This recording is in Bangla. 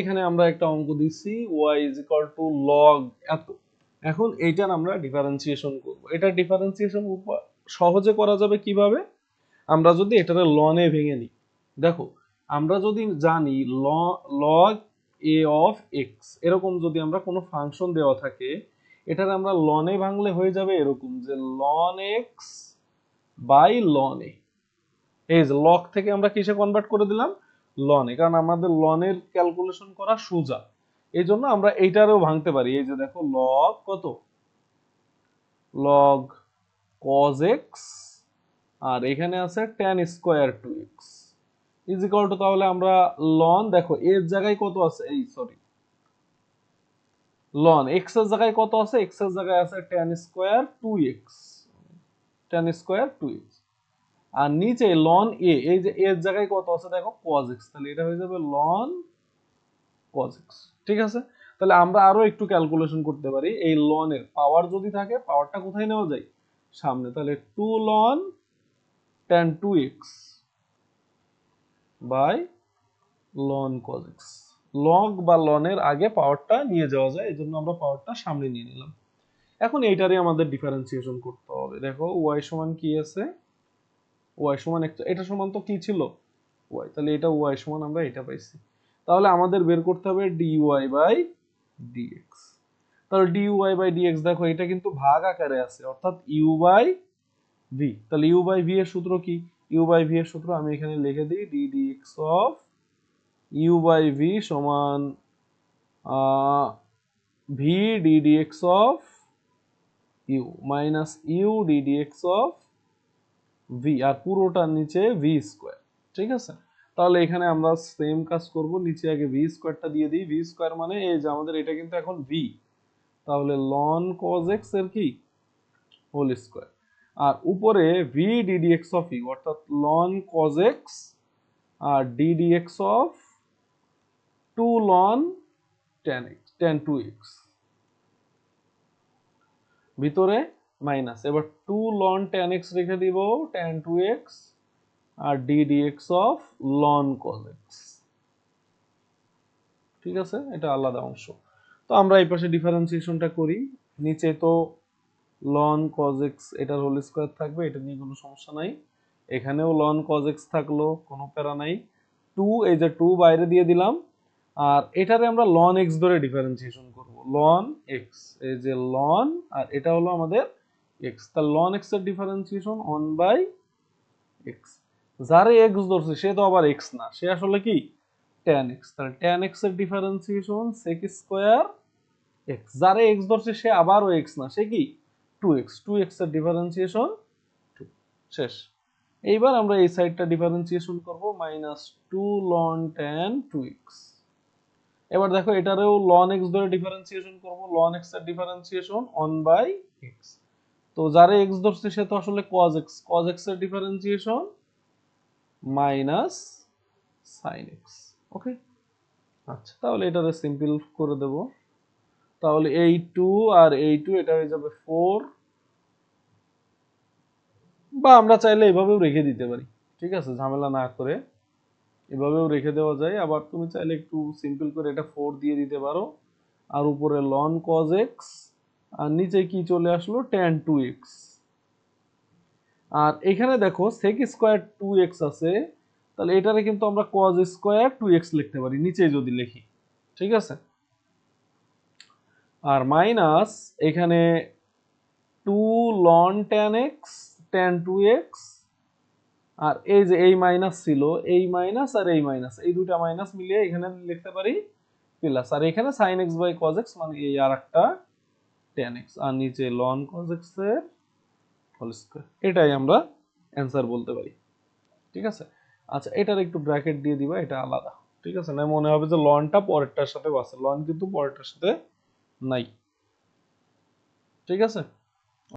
এখানে আমরা একটা অঙ্ক দিচ্ছি y is equal to log এত। এখন এইটার আমরা ডিফারেন্সিয়েশন করব। এটা ডিফারেন্সিয়েশন সহজে করা যাবে কীভাবে? আমরা যদি এটারে লনে ভেঙে নিই। দেখো, আমরা যদি জানি log a of x, এরকম যদি আমরা কোনো ফাংশন দেওয়া থাকে, এটার আমরা লনে ভাঙলে হয়ে যাবে এরকম যে ln x by ln a এই যে লগ থেকে আমরা কিসে কনভার্ট করে দিলাম? লনে কারণ আমাদের লনের ক্যালকুলেশন করা সোজা। এই জন্য আমরা এইটারেও ভাঙতে পারি। এই যে দেখো লগ কত? লগ cos x, আর এখানে আছে tan square two X is two তাহলে আমরা লন দেখো, এর জায়গায় কত আছে? এই সরি লন এক্সের জায়গায় কত আছে? এক্সের জায়গায় আছে tan square two X tan square two X আর নিচে লন এ এই যে এর জায়গায় কত আছে দেখো? x তাহলে এটা হয়ে যাবে লন x ঠিক আছে? তাহলে আমরা আরও একটু ক্যালকুলেশন করতে পারি। এই লন এর পাওয়ার যদি থাকে পাওয়ারটা কোথায় নেওয়া যায়? সামনে। তাহলে 2 ln tan 2x by ln cos x log বা লনের আগে পাওয়ারটা নিয়ে যাওয়া যায়, এই জন্য আমরা পাওয়ারটা সামনে নিয়ে নিলাম। এখন এইটারই আমাদের ডিফারেন্সিয়েশন করতে হবে। দেখো y সমান কি আছে? Y সমান এটা সমান তো কি ছিল? y, তাহলে এটা y সমান আমরা এটা পাইছি। তাহলে আমাদের বের করতে হবে dy বাই dx তাহলে dy বাই dx, দেখো, এটা কিন্তু ভাগ আকারে আছে, অর্থাৎ u বাই v তাহলে u বাই v এর সূত্র কি? u বাই v এর সূত্র আমি এখানে লিখে দিই, d dx of u by v সমান v d dx of u minus u d dx of v, আর পুরোটার নিচে v স্কয়ার ঠিক আছে? তাহলে এখানে আমরা সেম কাজ করব, নিচে আগে ভি স্কোয়ারটা দিয়ে দিই। ভি স্কোয়ার মানে এই যে আমাদের এটা কিন্তু এখন ভি তাহলে ln কজ এক্সের কি? হোল স্কোয়ার আর উপরে d dx অফ u অর্থাৎ লন কজ এক্স আর dx of 2 ln tan x, tan 2x ভিতরে মাইনাস এবার 2 ln tan x রেখে দিব, tan 2x আর d dx of ln cos x ঠিক আছে? এটা আলাদা অংশ। তো আমরা এই পাশে ডিফারেন্সিয়েশনটা করি। নিচে তো ln cos x এটার হোল স্কয়ার থাকবে, এটা নিয়ে কোনো সমস্যা নাই। এখানেও ln cos x থাকল, কোনো প্যারা নাই। 2 এই যে 2 বাইরে দিয়ে দিলাম। আর এটারে আমরা ln x ধরে ডিফারেন্সিয়েশন করব। ln x, এই যে ln, আর এটা হলো আমাদের x তার ln x এর ডিফারেন্সিয়েশন 1 বাই x যারে x ধরছে, সে তো আবার x না, সে আসলে কি? tan x তাহলে tan x এর ডিফারেন্সিয়েশন sec স্কয়ার x যারে x ধরছে, সে আবারও x না, সে কি? 2x 2x এর ডিফারেন্সিয়েশন 2 শেষ। এইবার আমরা এই সাইডটা ডিফারেন্সিয়েশন করব minus two ln tan two X এবার দেখো, এটারেও লন এক্স ধরে ডিফারেন্সিয়েশন করব লন এক্সের ডিফারেন্সিয়েশন অন বাই এক্স তো যারে এক্স ধরছে সে তো আসলে কজ এক্স কজ এক্সের differentiation minus sine x okay আচ্ছা। তাহলে এটারে সিম্পল করে দেব। তাহলে এই টু আর এই টু এটা হয়ে যাবে ফোর বা আমরা চাইলে এভাবেও রেখে দিতে পারি। ঠিক আছে? ঝামেলা না করে। এভাবেও রেখে দেওয়া যায়। আবার তুমি চাইলে একটু সিম্পল করে এটা ফোর দিয়ে দিতে পারো। আর উপরে লন কজ এক্স আর নিচে কি চলে আসলো ট্যান টু এক্স আর এখানে দেখো সেক স্কোয়ার টু এক্স আছে, তাহলে এটারে কিন্তু আমরা কজ স্কোয়ার টু এক্স লিখতে পারি, নিচে যদি লিখি, ঠিক আছে? আর মাইনাস এখানে two ln tan x tan two x আর এই যে এই মাইনাস ছিল, এই মাইনাস আর এই মাইনাস এই দুটা মাইনাস মিলিয়ে এখানে লিখতে পারি প্লাস আর এখানে sine x by cos x মানে এই আর একটা ট্যান এক্স আর নিচে লন কজ এক্সের হোল স্কয়ার এটাই আমরা অ্যান্সার বলতে পারি। ঠিক আছে? আচ্ছা এটার একটু ব্র্যাকেট দিয়ে দিবা, এটা আলাদা। ঠিক আছে? না, মনে হবে যে লনটা পরেরটার সাথে আছে। লন কিন্তু পরেরটার সাথে নাই। ঠিক আছে?